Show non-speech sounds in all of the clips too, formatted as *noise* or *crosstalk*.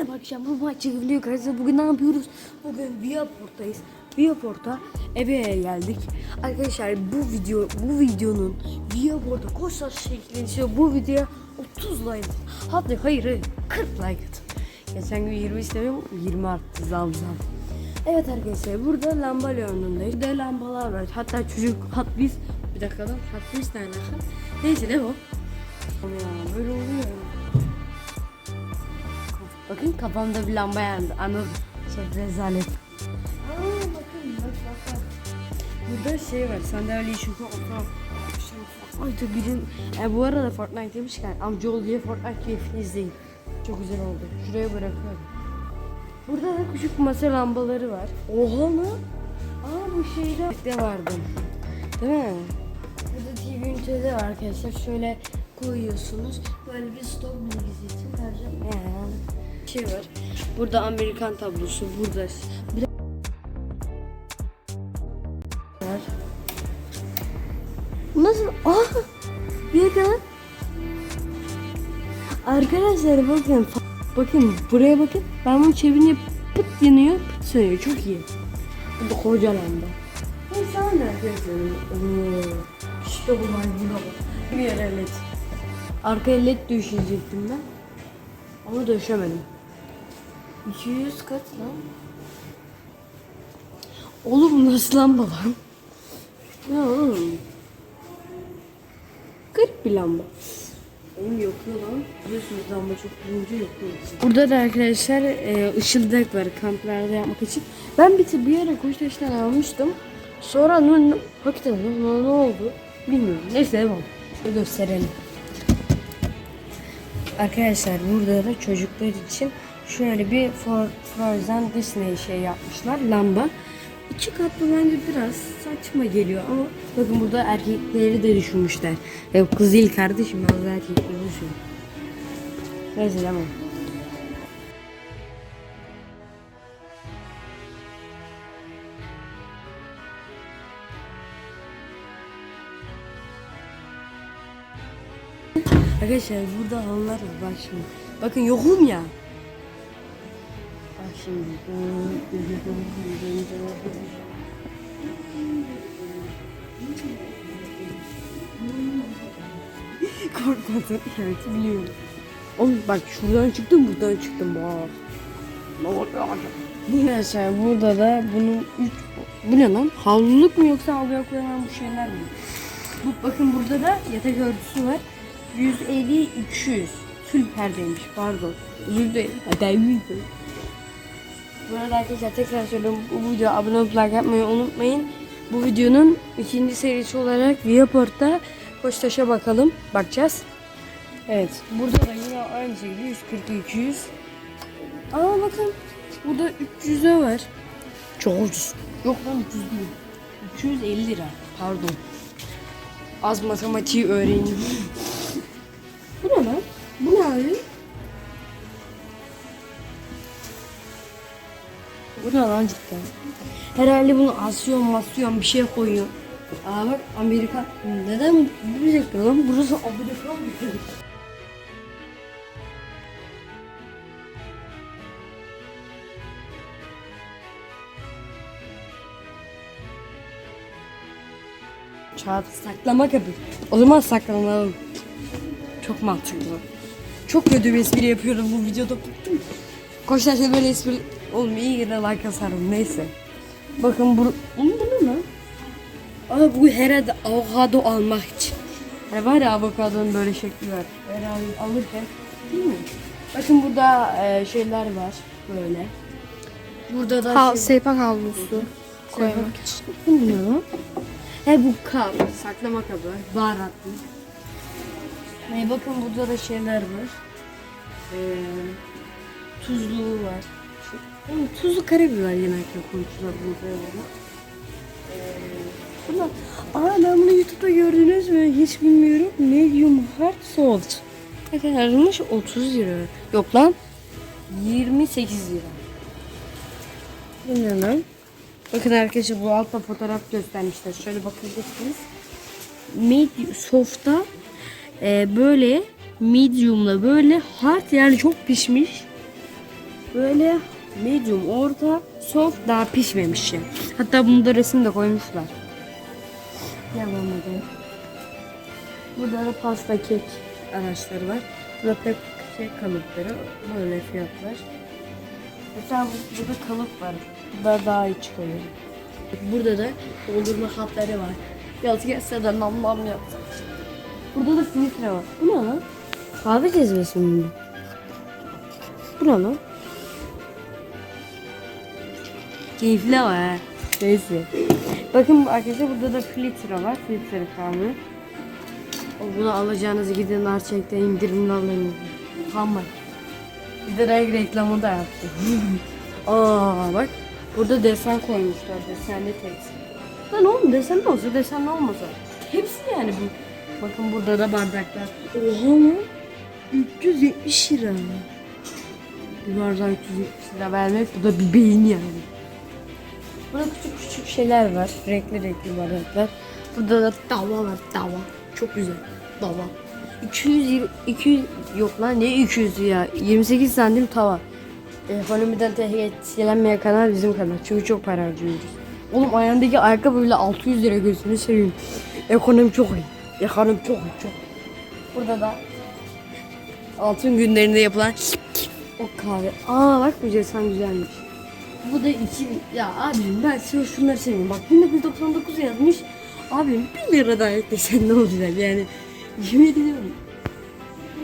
Merhaba akşam bu maçı biliyor arkadaşlar. Bugün ne yapıyoruz? Bugün Viaport'tayız. Viaport'a eve geldik. Arkadaşlar bu video bu videonun Viaport'a koşar şekli istiyor. Bu videoya 30 like atın. Hatta hayır hayır 40 like atın. Geçen gün 20 istemiyorum 20 arttı zam zam. Evet arkadaşlar burada lamba leonundayız. Burada lambalar var. Hatta çocuk hat biz bir dakika lan hat biz ne? Neyse ne? Ya böyle oluyor. Bakın kafamda bir lamba yandı. Anladım. Çok rezalet. Aa bakın bak bak bak. Burada şey var. Sandalye şuka oturan. Ay da birin. E, bu arada Fortnite demişken amcaoğlu diye Fortnite keyfini izleyin. Çok güzel oldu. Şuraya bırakıyorum. Burada da küçük masa lambaları var. Oha mı? Aa bu şeyde de vardı. Değil mi? Burada TV ünitesi var arkadaşlar. Şöyle koyuyorsunuz. Böyle bir stop bilgisi için vereceğim. Yani şey var. Burada Amerikan tablosu. Burada bir. Nasıl? Aa! Bir dakika. Arkadaşlar bakın. Bakın buraya bakın. Ben bunu çevirince pıt yanıyor, pıt sönüyor. Çok iyi. Burada koca lamba. Oo. İşte bu burada bak. Bir yere led. Arkaya led döşeyecektim ben. Ama döşemedim. 200 kaç lan? Oğlum nasıl lamba lan? Ne oğlum? Garip bir lamba. Oğlum yakıyor lan. Biliyorsunuz lamba çok bulunca yakıyor. Burada da arkadaşlar e, ışıldak var kamplarda yapmak için. Ben bir, bir ara Kuştaş'tan almıştım. Sonra ne, hakikaten ne, ne oldu bilmiyorum. Neyse devam. Şöyle gösterelim. Arkadaşlar burada da çocuklar için şöyle bir For, Frozen Disney şey yapmışlar. Lamba. İki katlı bence biraz saçma geliyor ama bakın burada erkekleri de düşünmüşler. Ya kız değil kardeşim de erkekleri düşünüyorum. Neyse tamam. Arkadaşlar burada halılar var bak şimdi. Bakın yokum ya. Korkmadım. Evet biliyorum. Oğlum bak şuradan çıktım buradan çıktım bak. Ne oluyor? Arkadaşlar burada da bunun üç... Bu ne lan? Havluluk mu yoksa havluya koyulan bu şeyler mi? Bu, bakın burada da yatak örtüsü var. 150 200 tül perdeymiş pardon. Özür dilerim. Hadi Bu arada arkadaşlar tekrar söylüyorum bu videoya abone olup like yapmayı unutmayın. Bu videonun ikinci serisi olarak Viaport'ta Koçtaş'a bakalım. Bakacağız. Evet. Burada da yine aynı şekilde 140 200. Aa bakın. Burada 300'e var. Çok ucuz. Yok lan 300 değil. 250 lira. Pardon. Az matematiği öğreneyim. Bu ne lan? Bu ne abi? Ne lan cidden? Herhalde bunu asıyor masıyor bir şey koyuyor. Aa bak Amerika. Neden bir dakika lan? Burası Amerika mı? Çağat saklama kapı. O zaman saklanalım. Çok mantıklı. Çok kötü bir espri yapıyorum bu videoda bıktım. Koşarsa böyle espri... Oğlum iyi yine like asarım neyse. Bakın bu... Oğlum bu ne lan? Aa bu herhalde avokado almak için. Hani var ya avokadonun böyle şekli var. Herhalde alırken değil mi? Bakın burada e, şeyler var böyle. Burada da Hal, şey- seypak havlusu koymak için. Bu ne lan? He bu kap, saklama kabı, baharatlı. Ee, bakın burada da şeyler var. Ee, tuzluğu var. Oğlum, tuzlu karabiber yemekle koymuşlar burada. Ee, burada, aa ben bunu YouTube'da gördünüz mü? Hiç bilmiyorum. Medium hard salt. Ne kadarmış? 30 lira. Yok lan. 28 lira. Lan? Bakın arkadaşlar bu altta fotoğraf göstermişler. Şöyle bakabilirsiniz. Medium soft'a e, böyle medium'la böyle hard yani çok pişmiş. Böyle medium, orta, soft daha pişmemiş yani. Hatta bunda resim de koymuşlar. Devam edelim. Burada da pasta kek araçları var. Burada pek kek kalıpları. Böyle fiyatlar. Mesela bu- burada kalıp var. Burada daha iyi çıkıyor. Burada da doldurma hatları var. Biraz gelse de nam nam yapsak. Burada da filtre var. Bu ne lan? Kahve cezvesi mi? Bu ne lan? Keyifli ama ha. Neyse. Bakın arkadaşlar burada da filtre var. Filtre. O bunu alacağınızı gidin Arçelik'te indirimli alın. Hammer. Bir de renk reklamı da yaptı. *laughs* Aa bak. Burada desen koymuşlar. Desenli tekstil. Lan oğlum desenli olsa desenli olmasa. Hepsi yani bu. Bakın burada da bardaklar. Oha lan. 370 lira. Bir bardağı 370 lira vermek bu da bir beyin yani. Burada küçük küçük şeyler var. Renkli renkli bardaklar. Burada da tava var tava. Çok güzel. Tava. 200 200 yok lan ne 200 ya 28 santim tava. Ekonomiden etkilenmeyen kanal bizim kanal. Çünkü çok para harcıyoruz. Oğlum ayağındaki ayakkabı bile 600 lira gözünü seveyim. Ekonomi çok iyi. Ekonomi çok iyi çok. Burada da altın günlerinde yapılan o kahve. Aa bak bu desen güzelmiş. Bu da iki ya abim ben şu şunları seviyorum. Bak 1999 yazmış. Abim 1 lira daha eklesen ne olacak yani. Yemin ediyorum.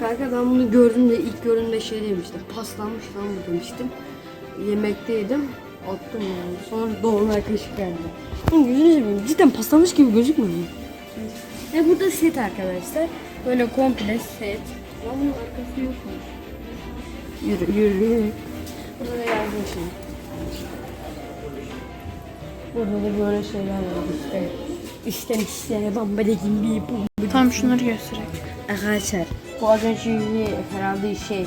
Kanka ben bunu gördüm de ilk gördüğümde şey demiştim. Paslanmış lan bu demiştim. Yemekteydim. Attım yani. Sonra doğumlar kaşık geldi. Oğlum gözünü seveyim. Cidden paslanmış gibi gözükmüyor mu? Ve burada set arkadaşlar. Böyle komple set. Bunun arkası yok mu? Yürü yürü. Burada da yardım şey. Burada da böyle şeyler var işte. İşte işte bambada gibi bu. Tam şunları göstereyim. Arkadaşlar bu az önce herhalde şey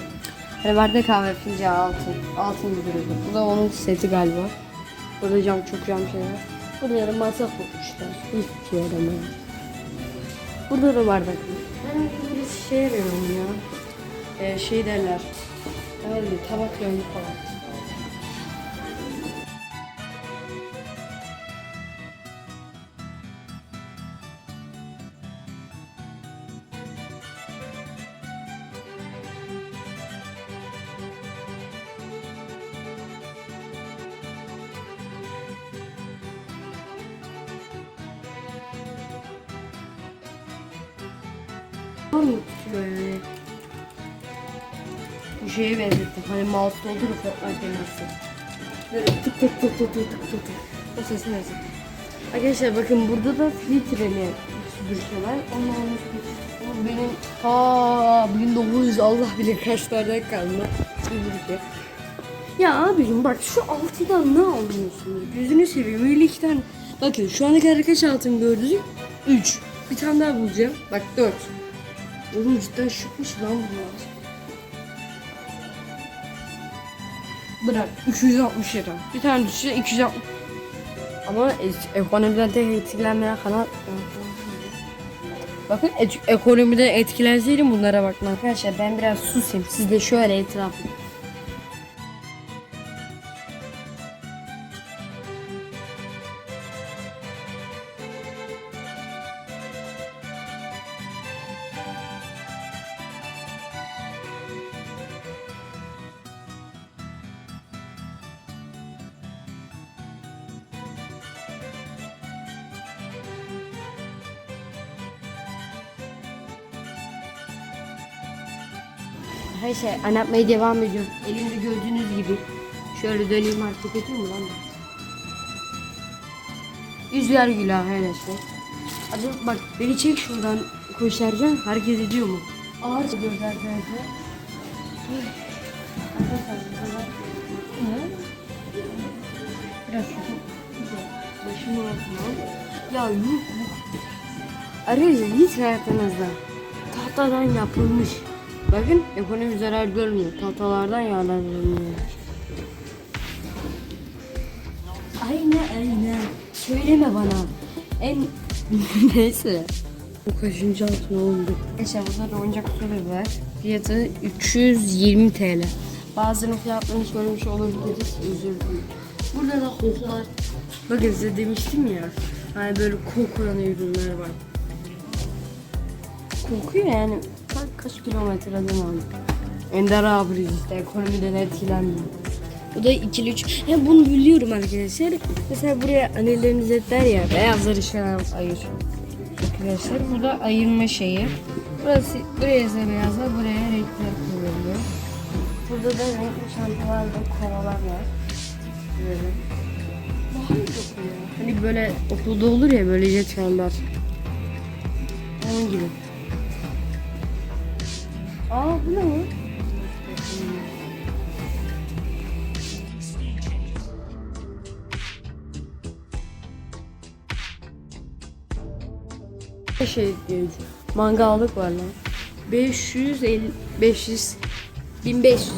hani vardı kahve fincanı altın altın duruyordu. Bu da onun seti galiba. Burada cam çok cam şeyler. Burada da masa koymuşlar. Hiçbir şey yaramıyor. Burada da bardak. Ben bir şey arıyorum ya. Ee, şey derler. Öyle tabak yönlü falan. Var mı şey böyle? Bu şeye benzettim. Hani mouse oldu mu makinesi. Tık tık tık tık tık tık tık. O ses neyse. Arkadaşlar bakın burada da filtreli süpürgeler. Onlar onu benim ha 1900 Allah bilir kaçlarda kaldı süpürge. Ya abicim bak şu altıdan ne alıyorsunuz? Gözünü seveyim öyle iki tane. Bakın şu ana kadar kaç altın gördünüz? 3. Bir tane daha bulacağım. Bak 4. Oğlum cidden şıkmış lan bunlar. Bırak 260 lira. Bir tane düşse 260. Ama e- ekonomiden tek etkilenmeyen kanal. Bakın ekonomiden etkilenseydim bunlara bakma. Arkadaşlar ben biraz susayım. Siz de şöyle etrafı. Her şey anlatmaya devam ediyorum. Elimde gördüğünüz gibi. Şöyle döneyim artık edeyim mi lan? Yüzler gülü arkadaşlar. Hadi bak beni çek şuradan koşarken hareket ediyor mu? Ağır çekiyoruz arkadaşlar. Biraz başımı atma. Ya yuh. Arkadaşlar hiç hayatınızda tahtadan yapılmış. Bakın ekonomi zarar görmüyor. Tahtalardan yararlanıyor. Aynen aynen. Söyleme bana. En *laughs* neyse. Bu kaçıncı altın oldu? Arkadaşlar burada da oyuncak kutuları var. Fiyatı 320 TL. Bazılarının fiyatlarını söylemiş olabiliriz. Özür dilerim. Burada da kokular. Bakın size demiştim ya. Hani böyle kokuyan ürünler var. Kokuyor yani. Kaç, kaç kilometre adım aldı. Ender abi ekonomiden etkilenmiyor. Bu da ikili üç. Ya bunu biliyorum arkadaşlar. Mesela buraya annelerimiz et der ya beyazlar işlem ayır. Arkadaşlar bu da ayırma şeyi. Burası buraya ise beyazlar buraya renkler kullanılıyor. Burada da renkli şampuanlar ve kovalar var. Böyle. Hani böyle okulda olur ya böyle jetonlar. Onun gibi. Aa bu ne şey diyor. Mangallık var lan. 550 500 1500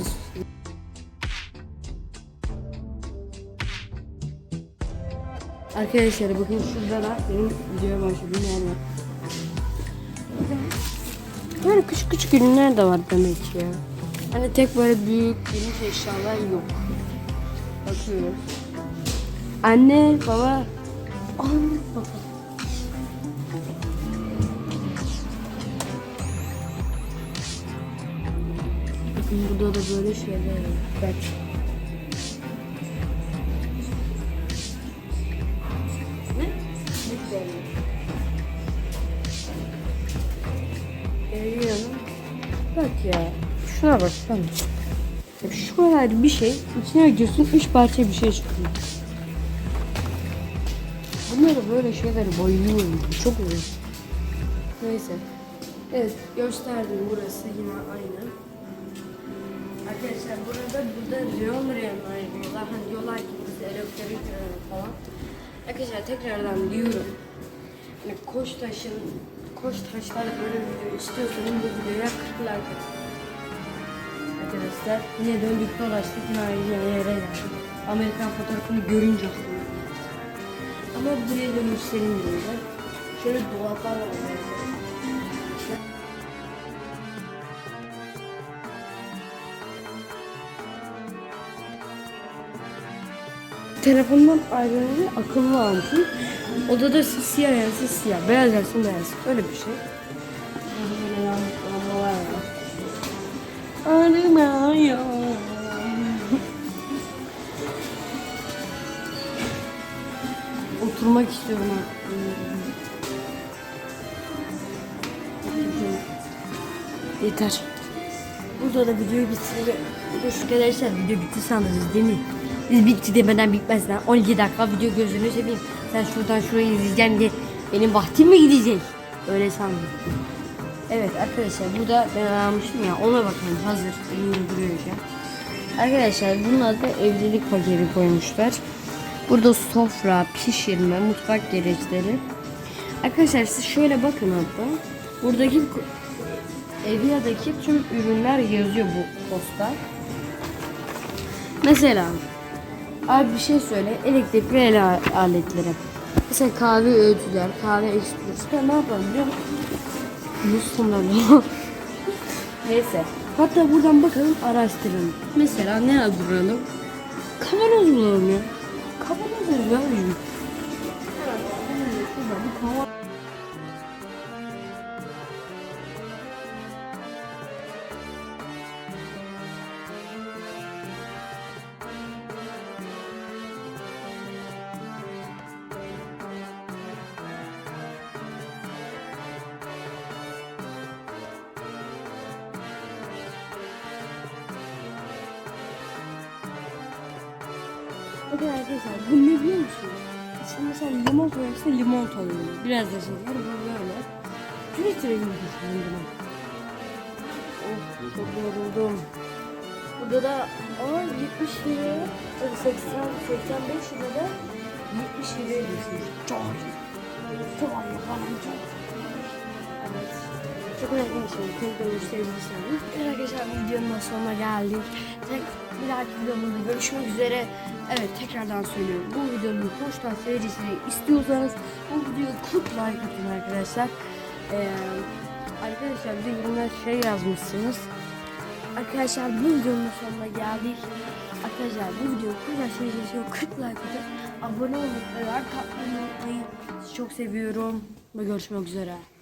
Arkadaşlar bakın şurada da benim videoya başladığım yer var. Böyle küçük küçük ürünler de var demek ya. Hani tek böyle büyük geniş eşyalar yok. Bakıyoruz. Anne, baba. Anne, baba. Bakın burada da böyle şeyler var. Bak. Şuna bak sen. Şu kadar bir şey içine gidiyorsun üç parça bir şey çıkıyor. Bunlara böyle şeylere bayılıyorum. Çok oluyor. Neyse. Evet gösterdim burası yine aynı. Arkadaşlar burada burada Leon Ryan ayrılıyorlar. Hani diyorlar ki biz elektrik falan. Arkadaşlar tekrardan diyorum. Hani koş taşın koş taşlar böyle video istiyorsanız bu videoya 40 like atın. Arkadaşlar yine döndük dolaştık yere geldik. Amerikan fotoğrafını görünce geldi. Ama buraya göstereyim diyorlar. Şöyle dolaplar var. Telefondan ayrılan akıllı ampul. Odada siyah yansın siyah, beyaz yansın beyaz. Öyle bir şey. Oturmak istiyorum. Yeter. Burada da video bitsin. Dur arkadaşlar video bitti sandınız değil mi? Biz bitti demeden bitmez lan. 12 dakika video gözünü seveyim. Sen şuradan şurayı izleyeceğim diye benim vaktim mi gidecek? Öyle sandım. Evet arkadaşlar burada ben almıştım ya ona bakın hazır elimde duruyor an. Arkadaşlar bunun adı evlilik paketi koymuşlar. Burada sofra, pişirme, mutfak gereçleri. Arkadaşlar siz şöyle bakın hatta. Buradaki Evia'daki tüm ürünler yazıyor bu posta. Mesela abi bir şey söyle elektrikli el aletleri. Mesela kahve öğütüler, kahve ekspresi. Ben ne yapalım biliyor musun? Müslüman *laughs* Neyse. Hatta buradan bakalım araştıralım. Mesela ne yazılır? Kavanoz bulalım ya. Kavanoz yazıyor. Hemen şurada bir kavanoz. Bakın arkadaşlar bu ne biliyor musunuz? İçinde mesela limon koyarsa limon tadı Biraz da şey var bu böyle. Filtre gibi bunu. Oh çok yoruldum. Burada da aa 70 lira, 80, 85 lira da 70 liraya düşmüş. Çok. Çok çok. Evet. Çok bir şey. Tekrar gösterebilirsiniz. Evet arkadaşlar videonun sonuna geldik. Tek, bir dahaki videomuzda görüşmek üzere. Evet tekrardan söylüyorum. Bu videonun Koçtan serisini istiyorsanız bu videoya 40 like atın arkadaşlar. Ee, arkadaşlar bir de şey yazmışsınız. Arkadaşlar bu videonun sonuna geldik. Arkadaşlar bu videoyu kadar sevdiyseniz 40 like atıp abone olmayı ve like çok seviyorum ve görüşmek üzere.